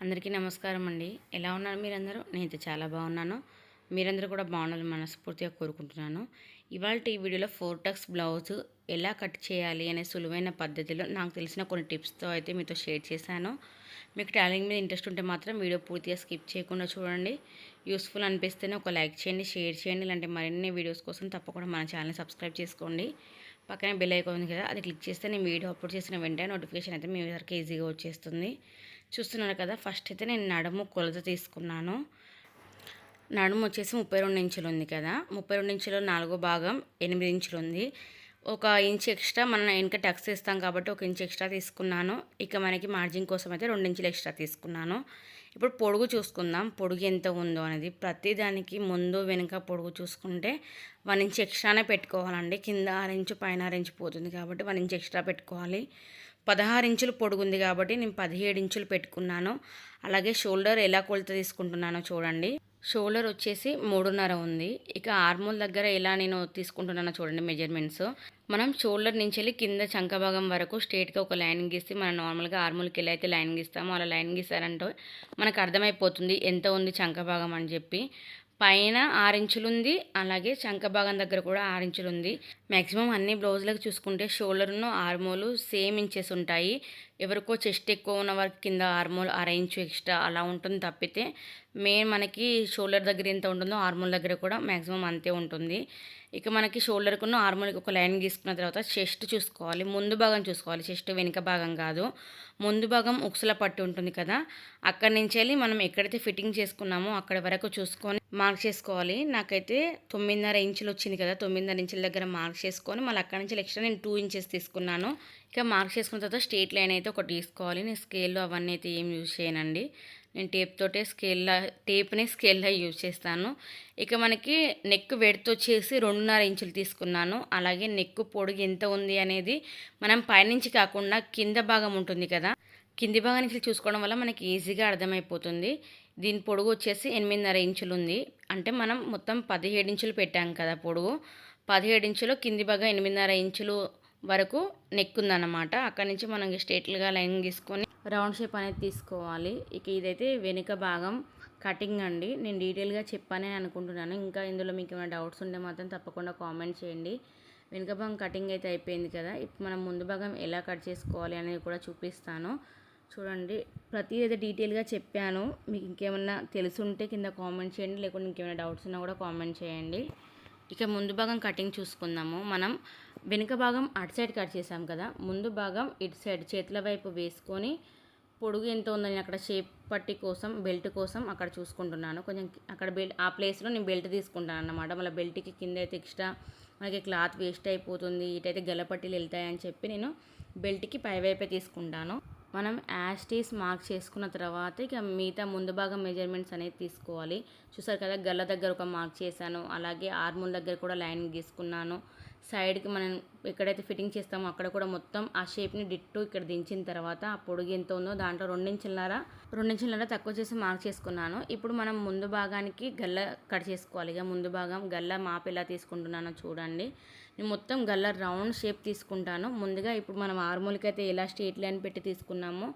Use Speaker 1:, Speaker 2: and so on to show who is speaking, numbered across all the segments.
Speaker 1: అందరికీ నమస్కారం అండి. ఎలా ఉన్నారు మీరందరూ? నేనైతే చాలా బాగున్నాను. మీరందరూ కూడా బాగుండాలని మనస్ఫూర్తిగా కోరుకుంటున్నాను. ఇవాళ ఈ వీడియోలో ఫోర్ టక్స్ బ్లౌజ్ ఎలా కట్ చేయాలి అనే సులువైన పద్ధతిలో నాకు తెలిసిన కొన్ని టిప్స్తో అయితే మీతో షేర్ చేశాను. మీకు టైలింగ్ మీద ఇంట్రెస్ట్ ఉంటే మాత్రం వీడియో పూర్తిగా స్కిప్ చేయకుండా చూడండి. యూస్ఫుల్ అనిపిస్తేనే ఒక లైక్ చేయండి షేర్ చేయండి. ఇలాంటి మరిన్ని వీడియోస్ కోసం తప్పకుండా మన ఛానల్ని సబ్స్క్రైబ్ చేసుకోండి. పక్కనే బెల్ ఐకాన్ ఉంది కదా అది క్లిక్ చేస్తే నేను వీడియో అప్లోడ్ చేసిన వెంటనే నోటిఫికేషన్ అయితే మీ వరకు ఈజీగా వచ్చేస్తుంది. చూస్తున్నారు కదా ఫస్ట్ అయితే నేను నడుము కొలత తీసుకున్నాను. నడుము వచ్చేసి ముప్పై రెండు ఇంచులు ఉంది కదా ముప్పై రెండు ఇంచులో నాలుగో భాగం ఎనిమిది ఇంచులు ఉంది. ఒక ఇంచ్ ఎక్స్ట్రా మనం వెనక టక్స్ ఇస్తాం కాబట్టి ఒక ఇంచ్ ఎక్స్ట్రా తీసుకున్నాను. ఇక మనకి మార్జిన్ కోసం అయితే రెండు ఇంచులు ఎక్స్ట్రా తీసుకున్నాను. ఇప్పుడు పొడుగు చూసుకుందాం. పొడుగు ఎంత ఉందో అనేది ప్రతిదానికి ముందు వెనుక పొడుగు చూసుకుంటే వన్ ఇంచ్ ఎక్స్ట్రానే పెట్టుకోవాలండి. కింద ఆరు ఇంచు పైన ఆరు ఇంచు పోతుంది కాబట్టి వన్ ఇంచ్ ఎక్స్ట్రా పెట్టుకోవాలి. పదహారు ఇంచులు పొడుగుంది కాబట్టి నేను పదిహేడు ఇంచులు పెట్టుకున్నాను. అలాగే షోల్డర్ ఎలా కొలత తీసుకుంటున్నానో చూడండి. షోల్డర్ వచ్చేసి మూడున్నర ఉంది. ఇక ఆర్మోల్ దగ్గర ఎలా నేను తీసుకుంటున్నానో చూడండి మెజర్మెంట్స్. మనం షోల్డర్ నుంచి వెళ్ళి కింద చంక భాగం వరకు స్ట్రేట్గా ఒక లైన్ గీసి మనం నార్మల్గా ఆర్మూల్కి ఎలా అయితే లైన్ గీస్తామో అలా లైన్ గీసారంటే మనకు అర్థమైపోతుంది ఎంత ఉంది చంక భాగం అని చెప్పి. పైన ఆరించులు ఉంది అలాగే చంక భాగం దగ్గర కూడా ఆరించులు ఉంది. మ్యాక్సిమం అన్ని బ్లౌజులకు చూసుకుంటే షోల్డర్ను ఆర్మోలు సేమ్ ఇంచెస్ ఉంటాయి. ఎవరికో చెస్ట్ ఎక్కువ ఉన్న వారికి కింద ఆర్మోల్ అరేంజ్ ఎక్స్ట్రా అలా ఉంటుంది తప్పితే మెయిన్ మనకి షోల్డర్ దగ్గర ఎంత ఉంటుందో ఆర్మోల్ దగ్గర కూడా మ్యాక్సిమం అంతే ఉంటుంది. ఇక మనకి షోల్డర్కున్న ఆర్మోల్కి ఒక లైన్ గీసుకున్న తర్వాత చెస్ట్ చూసుకోవాలి. ముందు భాగం చూసుకోవాలి. చెస్ట్ వెనుక భాగం కాదు. ముందు భాగం ఉక్సుల పట్టి ఉంటుంది కదా. అక్కడి నుంచి వెళ్ళి మనం ఎక్కడైతే ఫిట్టింగ్ చేసుకున్నామో అక్కడ వరకు చూసుకొని మార్క్ చేసుకోవాలి. నాకైతే తొమ్మిదిన్నర ఇంచులు వచ్చింది కదా. తొమ్మిదిన్నర ఇంచుల దగ్గర మార్క్ చేసుకొని మళ్ళీ అక్కడి నుంచి ఎక్స్ట్రా నేను టూ ఇంచెస్ తీసుకున్నాను. ఇక మార్క్ చేసుకున్న తర్వాత స్ట్రేట్ లైన్ అయితే ఒకటి తీసుకోవాలి. నేను స్కేల్లో అవన్నీ అయితే ఏం యూజ్ చేయనండి. నేను టేప్ తోటే స్కేల్లా టేప్నే స్కేల్లా యూజ్ చేస్తాను. ఇక మనకి నెక్ వెడత్ వచ్చేసి రెండున్నర ఇంచులు తీసుకున్నాను. అలాగే నెక్ పొడుగు ఎంత ఉంది అనేది మనం పైనుంచి కాకుండా కింద భాగం ఉంటుంది కదా కింది భాగానికి చూసుకోవడం వల్ల మనకి ఈజీగా అర్థమైపోతుంది. దీని పొడుగు వచ్చేసి ఎనిమిదిన్నర ఇంచులు ఉంది. అంటే మనం మొత్తం పదిహేడు ఇంచులు పెట్టాం కదా పొడుగు. పదిహేడు ఇంచులు కింది భాగం ఎనిమిదిన్నర ఇంచులు వరకు నెక్ ఉందన్నమాట అక్కడి నుంచి మనం స్టేట్లుగా లైన్ గీసుకొని రౌండ్ షేప్ అనేది తీసుకోవాలి. ఇక ఇదైతే వెనుక భాగం కటింగ్ అండి. నేను డీటెయిల్గా చెప్పానే అనుకుంటున్నాను. ఇంకా ఇందులో మీకు ఏమైనా డౌట్స్ ఉంటే మాత్రం తప్పకుండా కామెంట్ చేయండి. వెనుక భాగం కటింగ్ అయితే అయిపోయింది కదా. ఇప్పుడు మనం ముందు భాగం ఎలా కట్ చేసుకోవాలి అనేది కూడా చూపిస్తాను. చూడండి ప్రతి అయితే డీటెయిల్గా చెప్పాను. మీకు ఇంకేమన్నా తెలుసుంటే కింద కామెంట్ చేయండి. లేకుంటే ఇంకేమైనా డౌట్స్ ఉన్నా కూడా కామెంట్ చేయండి. ఇక ముందు భాగం కటింగ్ చూసుకుందాము. మనం వెనుక భాగం అటు సైడ్ కట్ చేసాం కదా ముందు భాగం ఇటు సైడ్ చేతుల వైపు వేసుకొని పొడుగు ఎంత ఉందని అక్కడ షేప్ పట్టి కోసం బెల్ట్ కోసం అక్కడ చూసుకుంటున్నాను. కొంచెం అక్కడ బెల్ట్ ఆ ప్లేస్లో నేను బెల్ట్ తీసుకుంటాను అన్నమాట. మళ్ళీ బెల్ట్కి కింద అయితే ఎక్స్ట్రా మనకి క్లాత్ వేస్ట్ అయిపోతుంది ఇటైతే గలపట్టీలు వెళ్తాయని చెప్పి నేను బెల్ట్కి పైవైపే తీసుకుంటాను. మనం యాస్టీస్ మార్క్ చేసుకున్న తర్వాత ఇక మిగతా ముందు భాగం మెజర్మెంట్స్ అనేది తీసుకోవాలి. చూసారు కదా గల్ల దగ్గర ఒక మార్క్ చేశాను అలాగే ఆర్మూల్ దగ్గర కూడా లైన్ గీసుకున్నాను. సైడ్కి మనం ఎక్కడైతే ఫిట్టింగ్ చేస్తామో అక్కడ కూడా మొత్తం ఆ షేప్ని డిట్టు ఇక్కడ దించిన తర్వాత ఆ పొడుగు ఎంత ఉందో దాంట్లో రెండించులరా రెండించులరా తక్కువ చేసి మార్క్ చేసుకున్నాను. ఇప్పుడు మనం ముందు భాగానికి గల్ల కట్ చేసుకోవాలి. ఇక ముందు భాగం గల్ల మాప్ ఎలా తీసుకుంటున్నానో చూడండి. నేను మొత్తం గల్ల రౌండ్ షేప్ తీసుకుంటాను. ముందుగా ఇప్పుడు మనం ఆర్మూలకి అయితే ఎలా స్ట్రేట్ లైన్ పెట్టి తీసుకున్నామో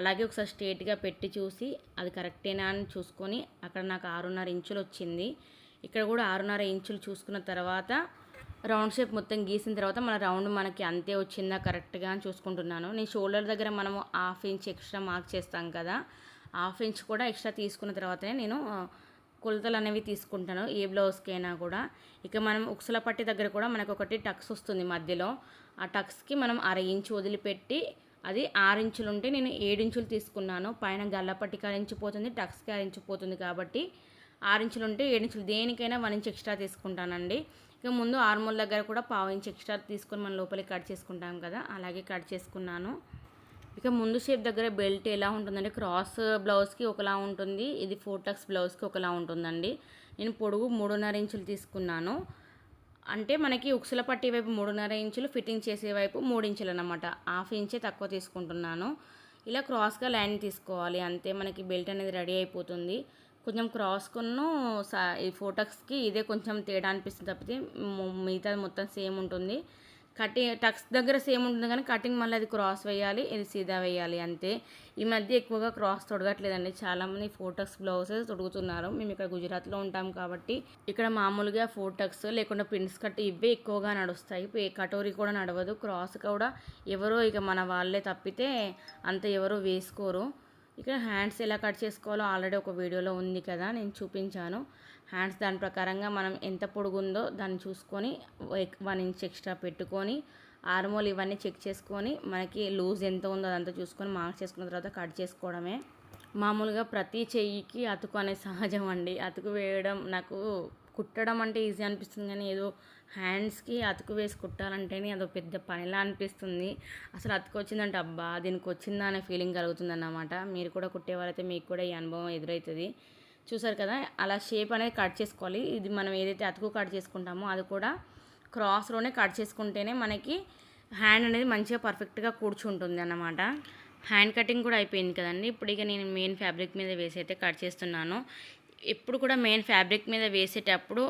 Speaker 1: అలాగే ఒకసారి స్ట్రేట్గా పెట్టి చూసి అది కరెక్టేనా అని చూసుకొని అక్కడ నాకు ఆరున్నర ఇంచులు వచ్చింది. ఇక్కడ కూడా ఆరున్నర ఇంచులు చూసుకున్న తర్వాత రౌండ్ షేప్ మొత్తం గీసిన తర్వాత మన రౌండ్ మనకి అంతే వచ్చిందా కరెక్ట్గా అని చూసుకుంటున్నాను. నేను షోల్డర్ దగ్గర మనము హాఫ్ ఇంచ్ ఎక్స్ట్రా మార్క్ చేస్తాం కదా హాఫ్ ఇంచ్ కూడా ఎక్స్ట్రా తీసుకున్న తర్వాతనే నేను కొలతలు అనేవి తీసుకుంటాను ఏ బ్లౌజ్కైనా కూడా. ఇక మనం ఉక్సుల పట్టి దగ్గర కూడా మనకు ఒకటి టక్స్ వస్తుంది మధ్యలో. ఆ టక్స్కి మనం అర ఇంచు వదిలిపెట్టి అది ఆరు ఇంచులు ఉంటే నేను ఏడించులు తీసుకున్నాను. పైన గల్లపట్టి అరించిపోతుంది టక్స్కి అరించిపోతుంది కాబట్టి ఆరు ఇంచులు ఉంటే ఏడించులు దేనికైనా వన్ ఇంచ్ ఎక్స్ట్రా తీసుకుంటానండి. ఇక ముందు ఆర్మోల్ దగ్గర కూడా పావు ఇంచ్ ఎక్స్ట్రా తీసుకొని మనం లోపలికి కట్ చేసుకుంటాం కదా అలాగే కట్ చేసుకున్నాను. ఇక ముందు షేప్ దగ్గర బెల్ట్ ఎలా ఉంటుందంటే క్రాస్ బ్లౌజ్కి ఒకలా ఉంటుంది ఇది ఫోర్ టక్స్ బ్లౌజ్కి ఒకలా ఉంటుందండి. నేను పొడుగు మూడున్నర ఇంచులు తీసుకున్నాను. అంటే మనకి ఉక్సుల పట్టి వైపు మూడున్నర ఇంచులు ఫిట్టింగ్ చేసే వైపు మూడు ఇంచులు అనమాట హాఫ్ ఇంచే తక్కువ తీసుకుంటున్నాను. ఇలా క్రాస్గా లైన్ తీసుకోవాలి అంతే మనకి బెల్ట్ అనేది రెడీ అయిపోతుంది. కొంచెం క్రాస్కును ఈ ఫోటోస్కి ఇదే కొంచెం తేడా అనిపిస్తుంది తప్పితే మిగతా మొత్తం సేమ్ ఉంటుంది. కటింగ్ టక్స్ దగ్గర సేమ్ ఉంటుంది కానీ కటింగ్ మళ్ళీ అది క్రాస్ వేయాలి ఇది సీదా వేయాలి అంతే. ఈ మధ్య ఎక్కువగా క్రాస్ తొడగట్లేదండి. చాలామంది ఫోటక్స్ బ్లౌజెస్ తొడుగుతున్నారు. మేము ఇక్కడ గుజరాత్లో ఉంటాం కాబట్టి ఇక్కడ మామూలుగా ఫోటక్స్ లేకుండా పిన్స్ కట్ ఇవే ఎక్కువగా నడుస్తాయి. కటోరీ కూడా నడవదు. క్రాస్ కూడా ఎవరో ఇక మన వాళ్ళే తప్పితే అంత ఎవరో వేసుకోరు. ఇక్కడ హ్యాండ్స్ ఎలా కట్ చేసుకోవాలో ఆల్రెడీ ఒక వీడియోలో ఉంది కదా నేను చూపించాను. హ్యాండ్స్ దాని ప్రకారంగా మనం ఎంత పొడుగుందో దాన్ని చూసుకొని వన్ ఇంచ్ ఎక్స్ట్రా పెట్టుకొని ఆర్మోల్ ఇవన్నీ చెక్ చేసుకొని మనకి లూజ్ ఎంత ఉందో అదంతా చూసుకొని మార్క్స్ చేసుకున్న తర్వాత కట్ చేసుకోవడమే. మామూలుగా ప్రతి చెయ్యికి అతుకు అనేది సహజం అండి. అతుకు వేయడం నాకు కుట్టడం అంటే ఈజీ అనిపిస్తుంది కానీ ఏదో హ్యాండ్స్కి అతుకు వేసి కుట్టాలంటేనే అదో పెద్ద పనిలా అనిపిస్తుంది. అసలు అతుకు వచ్చిందంటే అబ్బా దీనికి వచ్చిందా అనే ఫీలింగ్ కలుగుతుంది అన్నమాట మీరు కూడా కుట్టేవారైతే మీకు కూడా ఈ అనుభవం ఎదురవుతుంది చూసారు కదా అలా షేప్ అనేది కట్ చేసుకోవాలి. ఇది మనం ఏదైతే అతుకు కట్ చేసుకుంటామో అది కూడా క్రాస్లోనే కట్ చేసుకుంటేనే మనకి హ్యాండ్ అనేది మంచిగా పర్ఫెక్ట్గా కూర్చుంటుంది అన్నమాట హ్యాండ్ కటింగ్ కూడా అయిపోయింది కదండి. ఇప్పుడు ఇక నేను మెయిన్ ఫ్యాబ్రిక్ మీద వేసి అయితే కట్ చేస్తున్నాను. ఎప్పుడు కూడా మెయిన్ ఫ్యాబ్రిక్ మీద వేసేటప్పుడు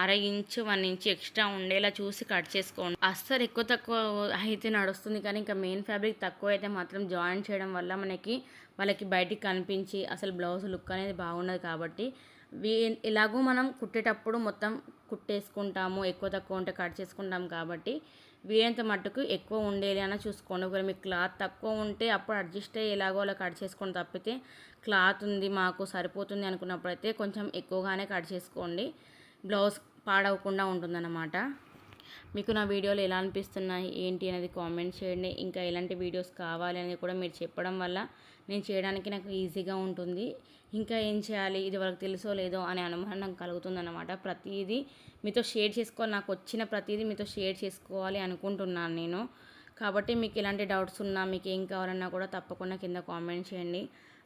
Speaker 1: అర ఇంచు వన్ ఇంచు ఎక్స్ట్రా ఉండేలా చూసి కట్ చేసుకోండి. అస్సలు ఎక్కువ తక్కువ అయితే నడుస్తుంది కానీ ఇంకా మెయిన్ ఫ్యాబ్రిక్ తక్కువ అయితే మాత్రం జాయిన్ చేయడం వల్ల మనకి వాళ్ళకి బయటికి కనిపించి అసలు బ్లౌజ్ లుక్ అనేది బాగున్నది కాబట్టి వీ ఎలాగో మనం కుట్టేటప్పుడు మొత్తం కుట్టేసుకుంటాము ఎక్కువ తక్కువ ఉంటే కట్ చేసుకుంటాం కాబట్టి వీలైనంత మట్టుకు ఎక్కువ ఉండేది అని చూసుకోండి. ఒకవేళ మీకు క్లాత్ తక్కువ ఉంటే అప్పుడు అడ్జస్ట్ అయ్యి ఎలాగో అలా కట్ చేసుకొని తప్పితే క్లాత్ ఉంది మాకు సరిపోతుంది అనుకున్నప్పుడు అయితే కొంచెం ఎక్కువగానే కట్ చేసుకోండి. బ్లౌజ్ పాడవకుండా ఉంటుందన్నమాట. మీకు నా వీడియోలు ఎలా అనిపిస్తున్నాయి ఏంటి అనేది కామెంట్ చేయండి. ఇంకా ఎలాంటి వీడియోస్ కావాలి అనేది కూడా మీరు చెప్పడం వల్ల నేను చేయడానికి నాకు ఈజీగా ఉంటుంది. ఇంకా ఏం చేయాలి ఇది వాళ్ళకి తెలుసో లేదో అనే అనుమానం నాకు కలుగుతుందన్నమాట. ప్రతిదీ మీతో షేర్ చేసుకోవాలి నాకు వచ్చిన ప్రతిదీ మీతో షేర్ చేసుకోవాలి అనుకుంటున్నాను నేను. కాబట్టి మీకు ఎలాంటి డౌట్స్ ఉన్నా మీకు ఏం కావాలన్నా కూడా తప్పకుండా కింద కామెంట్ చేయండి.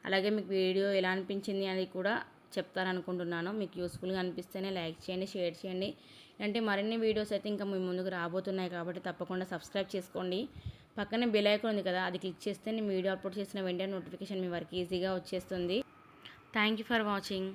Speaker 1: అలాగే మీకు వీడియో ఎలా అనిపించింది అనేది కూడా చెప్తారనుకుంటున్నాను. మీకు యూస్ఫుల్గా అనిపిస్తేనే లైక్ చేయండి షేర్ చేయండి. ఇలాంటి మరిన్ని వీడియోస్ అయితే ఇంకా మీ ముందుకు రాబోతున్నాయి కాబట్టి తప్పకుండా సబ్స్క్రైబ్ చేసుకోండి. పక్కనే బెల్ ఐకాన్ ఉంది కదా అది క్లిక్ చేస్తే నేను వీడియో అప్లోడ్ చేసిన వెంటనే నోటిఫికేషన్ మీ వరకు ఈజీగా వచ్చేస్తుంది. Thank you for watching.